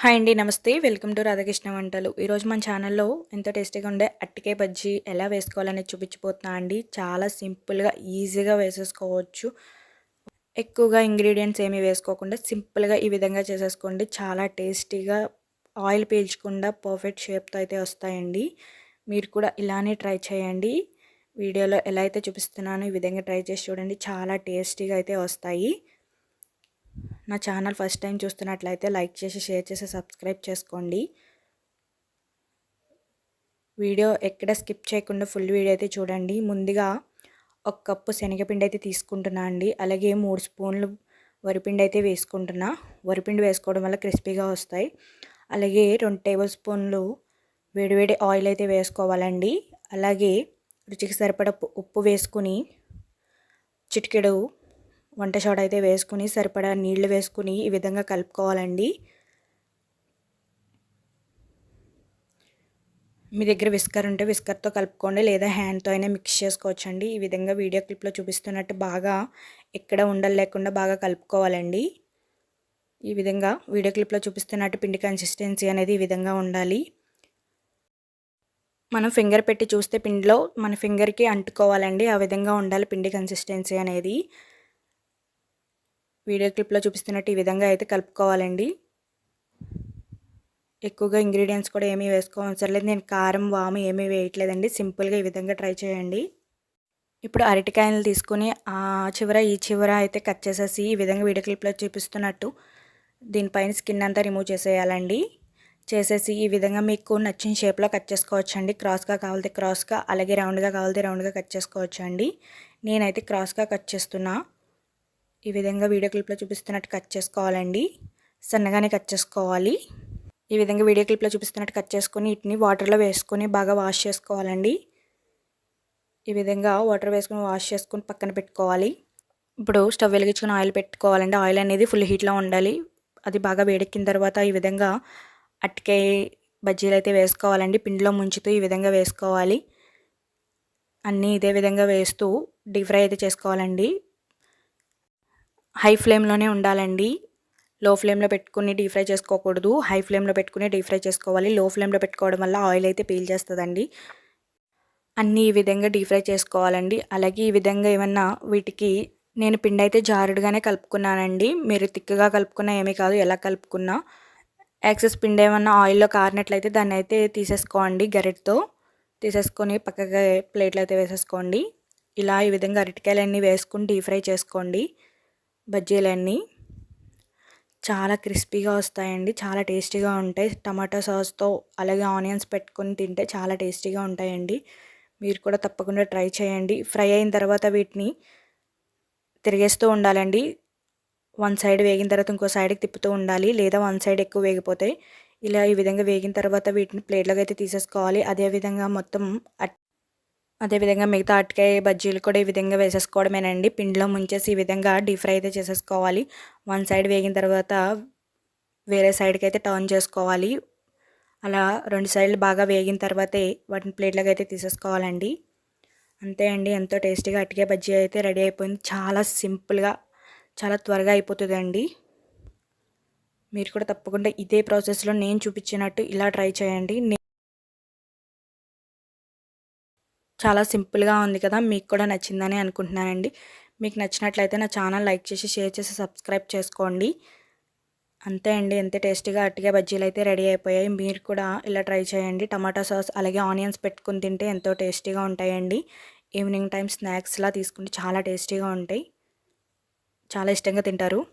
Hi అండి నమస్తే. Welcome to Radhakrishna వంటలు. ఈరోజు మన ఛానల్లో ఎంతో టేస్టీగా ఉండే అట్టికాయ బజ్జీ ఎలా వేసుకోవాలని చూపించిపోతున్నా అండి. చాలా సింపుల్గా ఈజీగా వేసేసుకోవచ్చు. ఎక్కువగా ఇంగ్రీడియంట్స్ ఏమీ వేసుకోకుండా సింపుల్గా ఈ విధంగా చేసేసుకోండి. చాలా టేస్టీగా ఆయిల్ పీల్చకుండా పర్ఫెక్ట్ షేప్తో అయితే వస్తాయండి. మీరు కూడా ఇలానే ట్రై చేయండి. వీడియోలో ఎలా అయితే చూపిస్తున్నానో ఈ విధంగా ట్రై చేసి చూడండి. చాలా టేస్టీగా అయితే వస్తాయి. నా ఛానల్ ఫస్ట్ టైం చూస్తున్నట్లయితే లైక్ చేసి షేర్ చేసి సబ్స్క్రైబ్ చేసుకోండి. వీడియో ఎక్కడ స్కిప్ చేయకుండా ఫుల్ వీడియో అయితే చూడండి. ముందుగా ఒక కప్పు శనగపిండి అయితే తీసుకుంటున్నా అండి. అలాగే మూడు స్పూన్లు వరిపిండి అయితే వేసుకుంటున్నా. వరిపిండి వేసుకోవడం వల్ల క్రిస్పీగా వస్తాయి. అలాగే రెండు టేబుల్ స్పూన్లు వేడివేడి ఆయిల్ అయితే వేసుకోవాలండి. అలాగే రుచికి సరిపడ ఉప్పు వేసుకుని చిటికెడు వంట సోడా అయితే వేసుకుని సరిపడా నీళ్ళు వేసుకుని ఈ విధంగా కలుపుకోవాలండి. మీ దగ్గర విస్కర్ ఉంటే విస్కర్తో కలుపుకోండి లేదా హ్యాండ్తో అయినా మిక్స్ చేసుకోవచ్చండి. ఈ విధంగా వీడియో క్లిప్లో చూపిస్తున్నట్టు బాగా ఎక్కడ ఉండలు లేకుండా బాగా కలుపుకోవాలండి. ఈ విధంగా వీడియో క్లిప్లో చూపిస్తున్నట్టు పిండి కన్సిస్టెన్సీ అనేది ఈ విధంగా ఉండాలి. మనం ఫింగర్ పెట్టి చూస్తే పిండిలో మన ఫింగర్కి అంటుకోవాలండి ఆ విధంగా ఉండాలి పిండి కన్సిస్టెన్సీ అనేది. వీడియో క్లిప్లో చూపిస్తున్నట్టు ఈ విధంగా అయితే కలుపుకోవాలండి. ఎక్కువగా ఇంగ్రీడియంట్స్ కూడా ఏమీ వేసుకోవసరం లేదు. నేను కారం వాము ఏమీ వేయట్లేదండి. సింపుల్గా ఈ విధంగా ట్రై చేయండి. ఇప్పుడు అరటికాయలు తీసుకుని ఆ చివర ఈ చివర అయితే కట్ చేసేసి ఈ విధంగా వీడియో క్లిప్లో చూపిస్తున్నట్టు దీనిపైన స్కిన్ అంతా రిమూవ్ చేసేయాలండి. చేసేసి ఈ విధంగా మీకు నచ్చిన షేప్లో కట్ చేసుకోవచ్చండి. క్రాస్గా కావాలితే క్రాస్గా అలాగే రౌండ్గా కావాలితే రౌండ్గా కట్ చేసుకోవచ్చండి. నేనైతే క్రాస్గా కట్ చేస్తున్నా. ఈ విధంగా వీడియో క్లిప్లో చూపిస్తున్నట్టు కట్ చేసుకోవాలండి. సన్నగానే కట్ చేసుకోవాలి. ఈ విధంగా వీడియో క్లిప్లో చూపిస్తున్నట్టు కట్ చేసుకొని వీటిని వాటర్లో వేసుకొని బాగా వాష్ చేసుకోవాలండి. ఈ విధంగా వాటర్ వేసుకొని వాష్ చేసుకొని పక్కన పెట్టుకోవాలి. ఇప్పుడు స్టవ్ వెలిగించుకొని ఆయిల్ పెట్టుకోవాలండి. ఆయిల్ అనేది ఫుల్ హీట్లో ఉండాలి. అది బాగా వేడెక్కిన తర్వాత ఈ విధంగా అట్టికాయ బజ్జీలు అయితే వేసుకోవాలండి. పిండిలో ముంచుతూ ఈ విధంగా వేసుకోవాలి. అన్నీ ఇదే విధంగా వేస్తూ డీప్ ఫ్రై అయితే చేసుకోవాలండి. హై ఫ్లేమ్లోనే ఉండాలండి. లో ఫ్లేమ్లో పెట్టుకుని డీప్ ఫ్రై చేసుకోకూడదు. హై ఫ్లేమ్లో పెట్టుకుని డీప్ ఫ్రై చేసుకోవాలి. లో ఫ్లేమ్లో పెట్టుకోవడం వల్ల ఆయిల్ అయితే పీల్ చేస్తుందండి. అన్నీ ఈ విధంగా డీప్ ఫ్రై చేసుకోవాలండి. అలాగే ఈ విధంగా ఏమన్నా వీటికి నేను పిండి అయితే జారుడుగానే కలుపుకున్నానండి. మీరు తిక్కగా కలుపుకున్నా ఏమీ కాదు. ఎలా కలుపుకున్నా యాక్సెస్ పిండి ఏమన్నా ఆయిల్లో కారినట్లయితే దాన్ని అయితే తీసేసుకోండి గరిటతో. తీసేసుకొని పక్కగా ప్లేట్లు అయితే వేసేసుకోండి. ఇలా ఈ విధంగా అరటికాయలన్నీ వేసుకుని డీప్ ఫ్రై చేసుకోండి. బజ్జీలన్నీ చాలా క్రిస్పీగా వస్తాయండి చాలా టేస్టీగా ఉంటాయి. టమాటో సాస్తో అలాగే ఆనియన్స్ పెట్టుకొని తింటే చాలా టేస్టీగా ఉంటాయండి. మీరు కూడా తప్పకుండా ట్రై చేయండి. ఫ్రై అయిన తర్వాత వీటిని తిరిగేస్తూ ఉండాలండి. వన్ సైడ్ వేగిన తర్వాత ఇంకో సైడ్కి తిప్పుతూ ఉండాలి లేదా వన్ సైడ్ ఎక్కువ వేగిపోతాయి. ఇలా ఈ విధంగా వేగిన తర్వాత వీటిని ప్లేట్లోకి అయితే తీసేసుకోవాలి. అదేవిధంగా మొత్తం అదేవిధంగా మిగతా అటుకాయ బజ్జీలు కూడా ఈ విధంగా వేసేసుకోవడమేనండి. పిండిలో ముంచేసి ఈ విధంగా డీప్ ఫ్రై అయితే చేసేసుకోవాలి. వన్ సైడ్ వేగిన తర్వాత వేరే సైడ్కి అయితే టర్న్ చేసుకోవాలి. అలా రెండు సైడ్లు బాగా వేగిన తర్వాతే వాటిని ప్లేట్లోకి అయితే తీసేసుకోవాలండి. అంతే అండి. ఎంతో టేస్టీగా అటుకాయ బజ్జీ అయితే రెడీ అయిపోయింది. చాలా సింపుల్గా చాలా త్వరగా అయిపోతుందండి. మీరు కూడా తప్పకుండా ఇదే ప్రాసెస్లో నేను చూపించినట్టు ఇలా ట్రై చేయండి. చాలా సింపుల్గా ఉంది కదా మీకు కూడా నచ్చిందని అనుకుంటున్నానండి. మీకు నచ్చినట్లయితే నా ఛానల్ లైక్ చేసి షేర్ చేసి సబ్స్క్రైబ్ చేసుకోండి. అంతే అండి. ఎంత టేస్టీగా అట్టిగా బజ్జీలు అయితే రెడీ అయిపోయాయి. మీరు కూడా ఇలా ట్రై చేయండి. టమాటా సాస్ అలాగే ఆనియన్స్ పెట్టుకుని తింటే ఎంతో టేస్టీగా ఉంటాయండి. ఈవినింగ్ టైం స్నాక్స్లా తీసుకుంటే చాలా టేస్టీగా ఉంటాయి. చాలా ఇష్టంగా తింటారు.